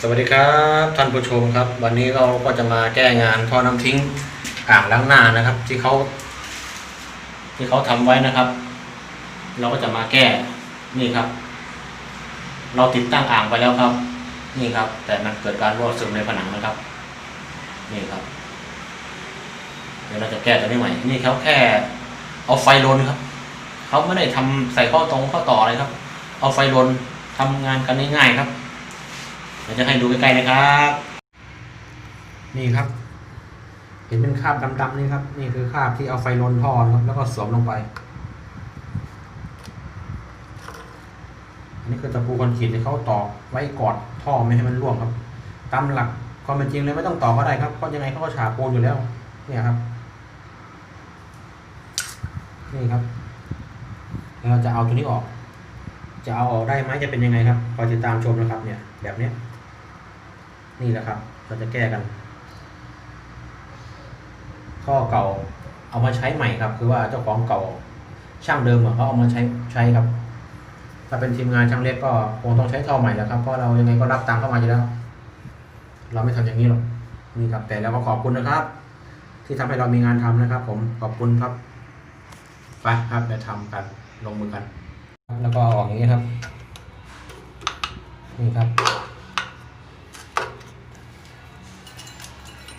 สวัสดีครับท่านผู้ชมครับ วันนี้เราก็จะมาแก้งานท่อน้ำทิ้งอ่างล้างหน้านะครับ ที่เขาที่เขาทำไว้นะครับ เราก็จะมาแก้นี่ครับ เราติดตั้งอ่างไปแล้วครับ นี่ครับ แต่มันเกิดการรั่วซึมในผนังนะครับ นี่ครับ เดี๋ยวเราจะแก้ตัวนี้ใหม่ นี่เขาแค่ เอาไฟลนครับเขาไม่ได้ทำใส่ข้อตรงข้อต่ออะไรครับ เอาไฟลนทำงานกันง่ายๆครับ เดี๋ยวจะให้ดูใกล้ๆนะครับ นี่ครับ เห็นเป็นคราบดำๆนี่ครับ นี่คือคราบที่เอาไฟลนท่อนครับ แล้วก็สวมลงไป อันนี้คือตะปูคอนกรีตที่เขาตอกไว้กอดท่อไม่ให้มันร่วงครับ ตามหลักความเป็นจริงเลยไม่ต้องต่อก็ได้ครับเพราะยังไงเขาก็ฉาบปูนอยู่แล้ว เนี่ยครับ นี่ครับเราจะเอาตัวนี้ออก จะเอาออกได้ไหมจะเป็นยังไงครับคอยติดตามชมนะครับ เนี่ย แบบเนี้ย นี่แหละครับ เราจะแก้กันท่อเก่าเอามาใช้ใหม่ครับ คือว่าเจ้าของเก่าช่างเดิมเขาเอามาใช้ใช้ครับ ถ้าเป็นทีมงานช่างเล็กก็คงต้องใช้ท่อใหม่แล้วครับ เพราะเรายังไงก็รับตังเข้ามาอยู่แล้ว เราไม่ทำอย่างนี้หรอกนี่ครับ แต่เราก็ขอบคุณนะครับ ที่ทำให้เรามีงานทำนะครับ ผมขอบคุณครับไปครับเดี๋ยวทำกันลงมือกัน แล้วก็อออกอย่างนี้ครับ นี่ครับ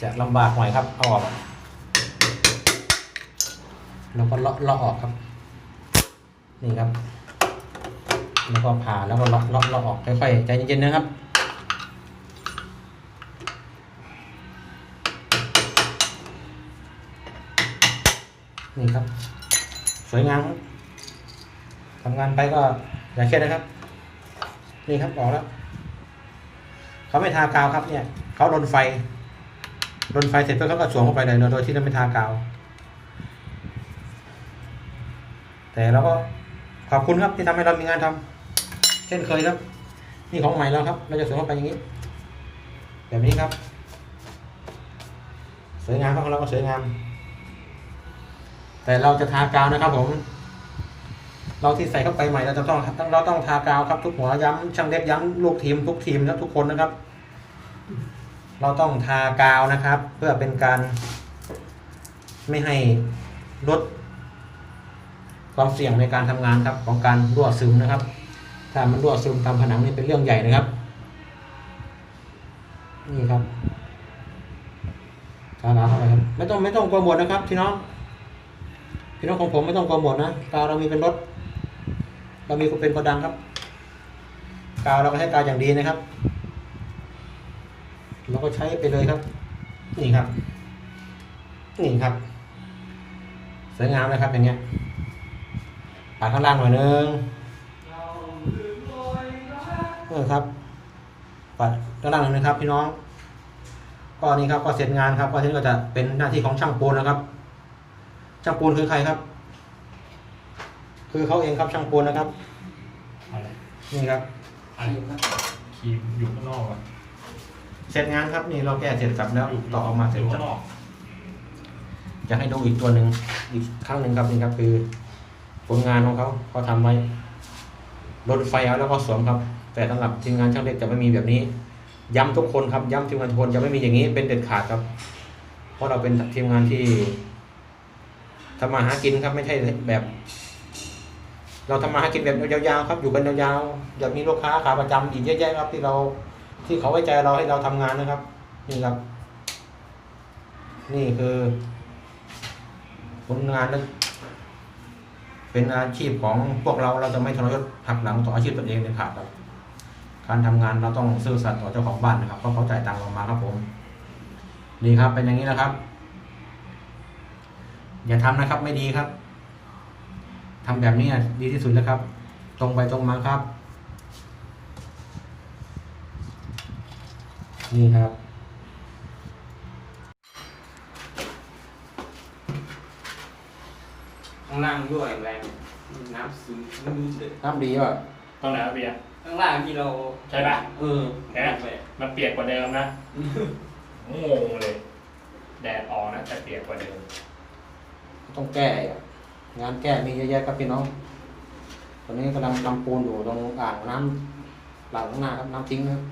จะลำบากหน่อยครับเอาออกแล้วก็เลาะเลาะออกครับ นี่ครับ แล้วก็ผ่าแล้วก็เลาะเลาะเลาะออกค่อยๆใจเย็นๆนะครับนี่ครับ สวยงามครับทำงานไปก็อย่าเครียดนะครับ นี่ครับออกแล้ว เขาไม่ทากาวครับเนี่ย เขาโดนไฟ โดนไฟเสร็จปุ๊บเขาก็สวมเข้าไปเลยโดยที่เราไม่ทากาว แต่เราก็ขอบคุณครับที่ทำให้เรามีงานทำเช่นเคยครับ นี่ของใหม่แล้วครับ เราจะสวมเข้าไปอย่างนี้ แบบนี้ครับ สวยงามครับของเราก็สวยงาม แต่เราจะทากาวนะครับ ผม เราที่ใส่เข้าไปใหม่เราจะต้องต้องเราต้องทากาวครับทุกหัวย้ำช่างเล็กย้ำลูกทีมทุกทีมนะทุกคนนะครับ เราต้องทากาวนะครับ เพื่อเป็นการไม่ให้ลดความเสี่ยงในการทำงานครับของการรั่วซึมนะครับ ถ้ามันรั่วซึมตามผนังนี่เป็นเรื่องใหญ่นะครับ นี่ครับกาวเข้าไปครับ ไม่ต้องไม่ต้องกลัวหมดนะครับพี่น้อง พี่น้องของผมไม่ต้องกลัวหมดนะกาวเรามีเป็นรถ เรามีเป็นโกดังครับ กาวเราก็ใช้กาวอย่างดีนะครับ เราก็ใช้ไปเลยครับ นี่ครับ นี่ครับ สวยงามเลยครับอย่างเงี้ยปาดข้างล่างหน่อยนึงเออครับปาดข้างล่างหน่อยนึงครับ พี่น้อง ก็นี่ครับก็เสร็จงานครับก็ทีนี้ก็จะเป็นหน้าที่ของช่างปูนนะครับ ช่างปูนคือใครครับ คือเขาเองครับช่างปูนนะครับ อะไรนี่ครับอะไรครีมอยู่ข้างนอกอะ ร็จงานครับนี่เราแก้เสร็จสับแล้วต่อออกมาเสร็จอยู่สัข้างบนอกจะให้ดูอีกตัวหนึ่งอีกครั้งหนึ่งครับนี่ครับคือ ผลงานของเขาเขาทำไว้ลดไฟเอาแล้วก็สวมครับ แต่สำหรับทีมงานช่างเล็กจะไม่มีแบบนี้ ย้ำทุกคนครับย้ำทีมงานทุกคนจะไม่มีอย่างนี้เป็นเด็ดขาดครับ เพราะเราเป็นทีมงานที่ทำมาหากินครับไม่ใช่แบบ เราทำมาหากินแบบยาวๆครับ อยู่กันยาวๆอยากมีลูกค้าขาประจำอีกเยอะแยะครับที่เรา ที่เขาไว้ใจเราให้เราทำงานนะครับ นี่ครับ นี่คือผลงานนั้นเป็นอาชีพของพวกเราเราจะไม่ทรยศหักหลังต่ออาชีพตนเองเลยครับครับ การทำงานเราต้องซื่อสัตย์ต่อเจ้าของบ้านนะครับเพราะเขาจ่ายตังค์เรามาครับผมนี่ครับเป็นอย่างนี้นะครับ อย่าทำนะครับไม่ดีครับทำแบบนี้ดีที่สุดแล้วครับ ตรงไปตรงมาครับ นี่ครับข้างล่างด้วยแรงน้ำซึมน้ำมืดเลยน้ำดีป่ะตรงไหนวะเบียร์ข้างล่างที่เราใช่ปะเออแกมันเปียกกว่าเดิมนะงงเลย แดดออกนะแต่เปียกกว่าเดิม ต้องแก้อะงานแก้มีเยอะแยะครับพี่น้อง ตอนนี้กำลังทำปูนอยู่ตรงอ่างน้ำหลังหน้าครับน้ำทิ้งนะครับ